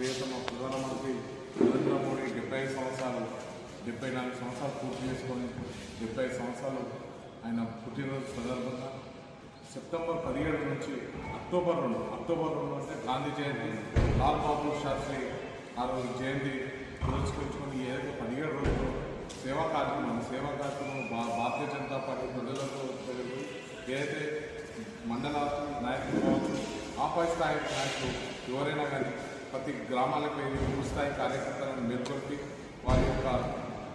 ప్రియతమ ప్రధానమంత్రి నరేంద్ర మోడీ డెబ్బై ఐదు సంవత్సరాలు డెబ్బై నాలుగు సంవత్సరాలు పూర్తి చేసుకొని డెబ్బై ఐదు సంవత్సరాలు ఆయన పుట్టినరోజు సందర్భంగా సెప్టెంబర్ పదిహేడు నుంచి అక్టోబర్ రెండు అక్టోబర్ రెండు అంటే గాంధీ జయంతి. లాల్ బహదూర్ శాస్త్రి ఆ రోజు జయంతి పురస్కరించుకొని ఏదైతే పదిహేడు రోజులు సేవా కార్యక్రమం సేవా కార్యక్రమం భా భారతీయ జనతా పార్టీ ప్రజలతో ప్రజలు ఏదైతే మండల నాయకులు కావచ్చు ఆపై స్థాయి నాయకులు ఎవరైనా కానీ ప్రతి గ్రామాలకు వెళ్ళి ఊరు స్థాయి కార్యకర్తలను మేల్కొల్పి వారి యొక్క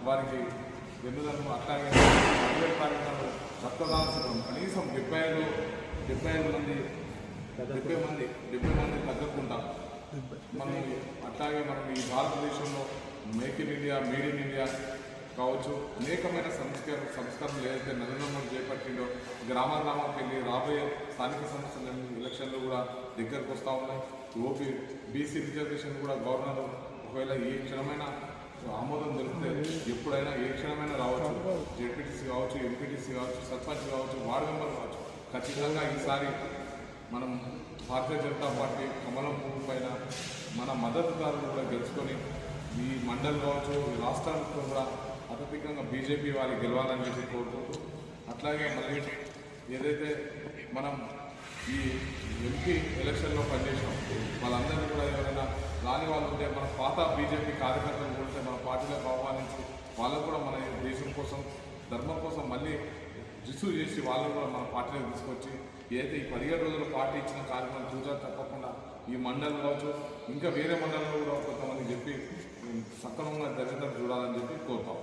వారికి వెన్నుదన్ను అట్లాగే పదిహేడు తారీఖున కనీసం డెబ్బై ఐదు డెబ్బై ఐదు మంది డెబ్బై మంది డెబ్బై మంది తగ్గకుండా మనం అట్లాగే మనం ఈ భారతదేశంలో make in India made in India కావచ్చు. అనేకమైన సంస్కరణ సంస్కరణలు ఏదైతే నరేంద్ర మోడీ చేపట్టిండో గ్రామ గ్రామానికి వెళ్ళి రాబోయే స్థానిక సంస్థల ఎలక్షన్లు కూడా దగ్గరకు వస్తూ ఉన్నాయి. ఓపీ బీసీ రిజర్వేషన్ కూడా గవర్నర్ ఒకవేళ ఏ క్షణమైన ఆమోదం దొరికితే ఎప్పుడైనా ఏ క్షణమైనా రావచ్చు. జెడ్పీటీసీ కావచ్చు ఎంపీటీసీ కావచ్చు సర్పంచ్ కావచ్చు వార్డు మెంబర్ కావచ్చు. ఖచ్చితంగా ఈసారి మనం భారతీయ జనతా పార్టీ కమలం పైన మన మద్దతుదారులు కూడా గెలుచుకొని ఈ మండలి కావచ్చు ఈ రాష్ట్రానికి కూడా అత్యధికంగా బీజేపీ వారికి గెలవాలని చెప్పి కోరుకుంటూ అట్లాగే మళ్ళీ ఏదైతే మనం ఈ ఎంపీ ఎలక్షన్లో పనిచేసాం వాళ్ళందరినీ కూడా ఎవరైనా రాని వాళ్ళు ఉంటే మన పాత బీజేపీ కార్యకర్తలు ఉంటే మన పార్టీలో ఆహ్వానించి వాళ్ళకు కూడా మన దేశం కోసం ధర్మం కోసం మళ్ళీ రిసీవ్ చేసి వాళ్ళు కూడా మన పార్టీలోకి తీసుకొచ్చి ఏదైతే ఈ పదిహేడు రోజుల పార్టీ ఇచ్చిన కార్యక్రమం చూసా తప్పకుండా ఈ మండలం కావచ్చు ఇంకా వేరే మండలంలో కూడా కొంతమంది చెప్పి సక్రమంగా జరిగేటట్టు చూడాలని చెప్పి కోరుతాం.